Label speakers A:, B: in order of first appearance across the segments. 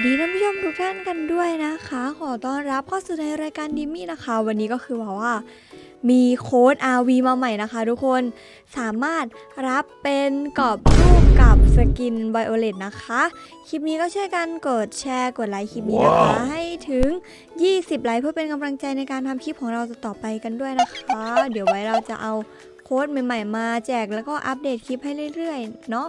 A: ดีท่านผู้ชมทุกท่านกันด้วยนะคะ ขอต้อนรับเข้าสู่ในรายการดิมมี่นะคะ วันนี้ก็คือบอกว่า มีโค้ด RV มาใหม่นะคะ ทุกคนสามารถรับเป็นกรอบรูปกับสกินไวโอเลตนะคะ คลิปนี้ก็ช่วยกันกดแชร์กดไลค์คลิปนี้นะคะ ให้ถึง 20 ไลค์เพื่อเป็นกำลังใจในการทำคลิปของเราต่อๆไปกันด้วยนะคะ เดี๋ยวไว้เราจะเอาโค้ดใหม่ ๆ มาแจกแล้วก็อัปเดตคลิปให้เรื่อยๆ เนาะ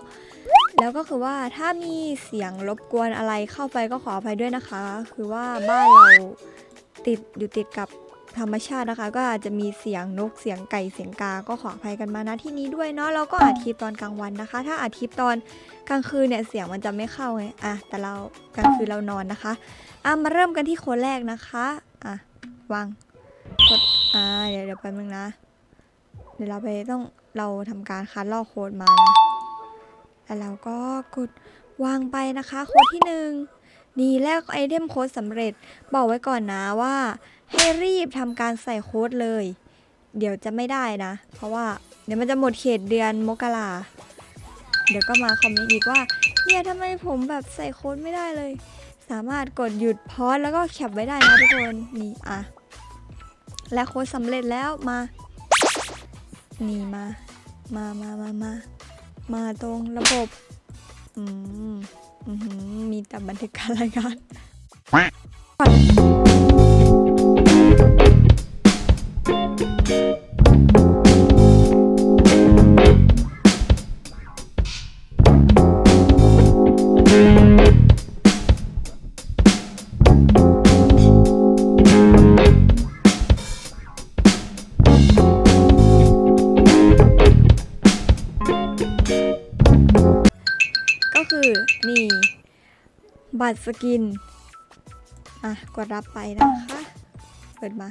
A: แล้วก็คือว่าถ้ามีเสียงรบกวนอะไรเข้าไปก็ขออภัยด้วยนะคะ คือว่าบ้านเราติดอยู่ติดกับธรรมชาตินะคะ ก็อาจจะมีเสียงนกเสียงไก่เสียงกา ก็ขออภัยกันมาณที่นี้ด้วยเนาะเราก็อัดคลิปตอนกลางวันนะคะ ถ้าอัดคลิปตอนกลางคืนเนี่ยเสียงมันจะไม่เข้าไงอะแต่เรากลางคืนเรานอนนะคะอะมาเริ่มกันที่โค้ดแรกนะคะอะวางกดอ่าเดี๋ยวเดี๋ยวแป๊บนึงนะ เดี๋ยวเราไปต้องเราทำการคัดลอกโค้ดมานะ แล้วเราก็กดวางไปนะคะโค้ดที่หนึ่งนี่แลกไอเทมโค้ดสำเร็จ บอกไว้ก่อนนะว่า ให้รีบทำการใส่โค้ดเลย เดี๋ยวจะไม่ได้นะ เพราะว่าเดี๋ยวมันจะหมดเขตเดือนมกราเดี๋ยวก็มาคอมเมนต์อีกว่าเนี่ยทำไมผมแบบใส่โค้ดไม่ได้เลย สามารถกดหยุดพอสแล้วก็แคปไว้ได้นะทุกคนนี่อะและโค้ดสำเร็จแล้วมา นี่มา มามามามา มาตรงระบบอืมอืมมีแต่บันทึกการรายการือนี่ บัตรสกิน อะ กดรับไปนะคะ เปิดมา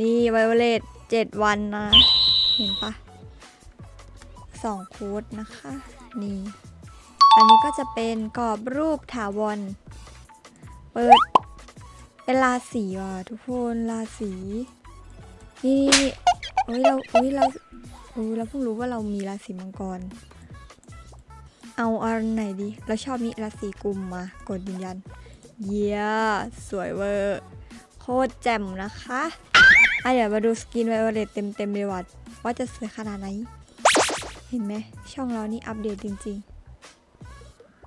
A: นี่ไวโอเลตเจ็ดวันนะ เห็นปะสองโค้ดนะคะ นี่ อันนี้ก็จะเป็นกรอบรูปถาวร เปิด เป็นราศีว่ะทุกคนราศีนี่นี่เฮ้ยเราเอ้ยเราเอ้ยเราเพิ่งรู้ว่าเรามีราศีมังกร เอาอันไหนดี เราชอบนี้ราศีกุมมากดยืนยัน เยี่ยสวยเวอร์ โคตรแจ่มนะคะอะเดี๋ยวมาดูสกินไวโอเลตเต็มเต็มๆเลยวัดว่าจะสวยขนาดไหน เห็นไหม ช่องเรานี่อัปเดตจริง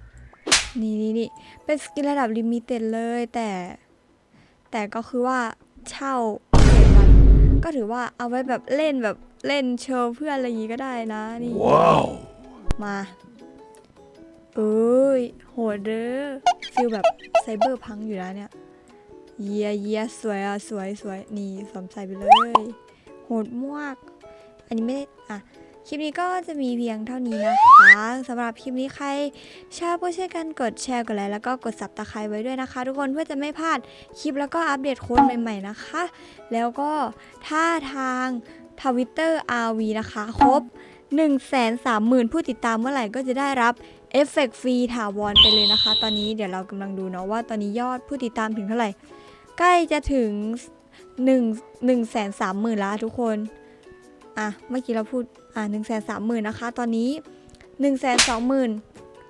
A: ๆ นี่นี่นี่เป็นสกินระดับลิมิเต็ดเลยแต่ แต่ก็คือว่าเช่าเจ็ดวันก็ถือว่าเอาไว้แบบเล่นแบบเล่นโชว์เพื่อนอะไรอย่างงี้ก็ได้นะนี่
B: Wow.
A: มา เอ้ย โหดเด้อฟิลแบบไซเบอร์พังอยู่แล้วเนี่ย เยียเยียสวยอะ สวยสวยนี่สวมใส่ไปเลย โหดมาก อันนี้ไม่ได้อะ คลิปนี้ก็จะมีเพียงเท่านี้นะคะสำหรับคลิปนี้ใครชอบก็ช่วยกันกดแชร์กดไลค์แล้วก็กดสับตะไคร้ไว้ด้วยนะคะ ทุกคนเพื่อจะไม่พลาดคลิปแล้วก็อัปเดตโค้ดใหม่ๆนะคะ แล้วก็ถ้าทางทวิตเตอร์ RV นะคะ ครบ 1 3 0 0 0 0 ผู้ติดตามเมื่อไหร่ก็จะได้รับ เอฟเฟกต์ฟรีถาวรไปเลยนะคะ ตอนนี้เดี๋ยวเรากำลังดูเนาะว่าตอนนี้ยอดผู้ติดตามถึงเท่าไหร่ ใกล้จะถึง1 1 3 0 0 0 0แล้วทุกคน อะ เมื่อกี้เราพูด อะ 1 3 0 0 0 0 นะคะ ตอนนี้ 1 2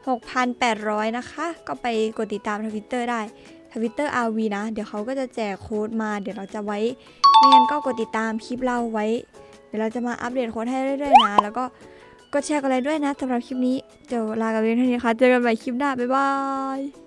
A: 6,800 นะคะ ก็ไปกดติดตามทวิตเตอร์ได้ทวิตเตอร์ RV นะ เดี๋ยวเขาก็จะแจกโค้ดมา เดี๋ยวเราจะไว้ไม่งั้นก็กดติดตามคลิปเราไว้ เดี๋ยวเราจะมาอัปเดตโค้ดให้เรื่อยๆนะ แล้วก็ กดแชร์กันเลยด้วยนะสำหรับคลิปนี้เดี๋ยวลากันไปเพียงเท่านี้ค่ะเจอกันใหม่คลิปหน้าบ๊ายบาย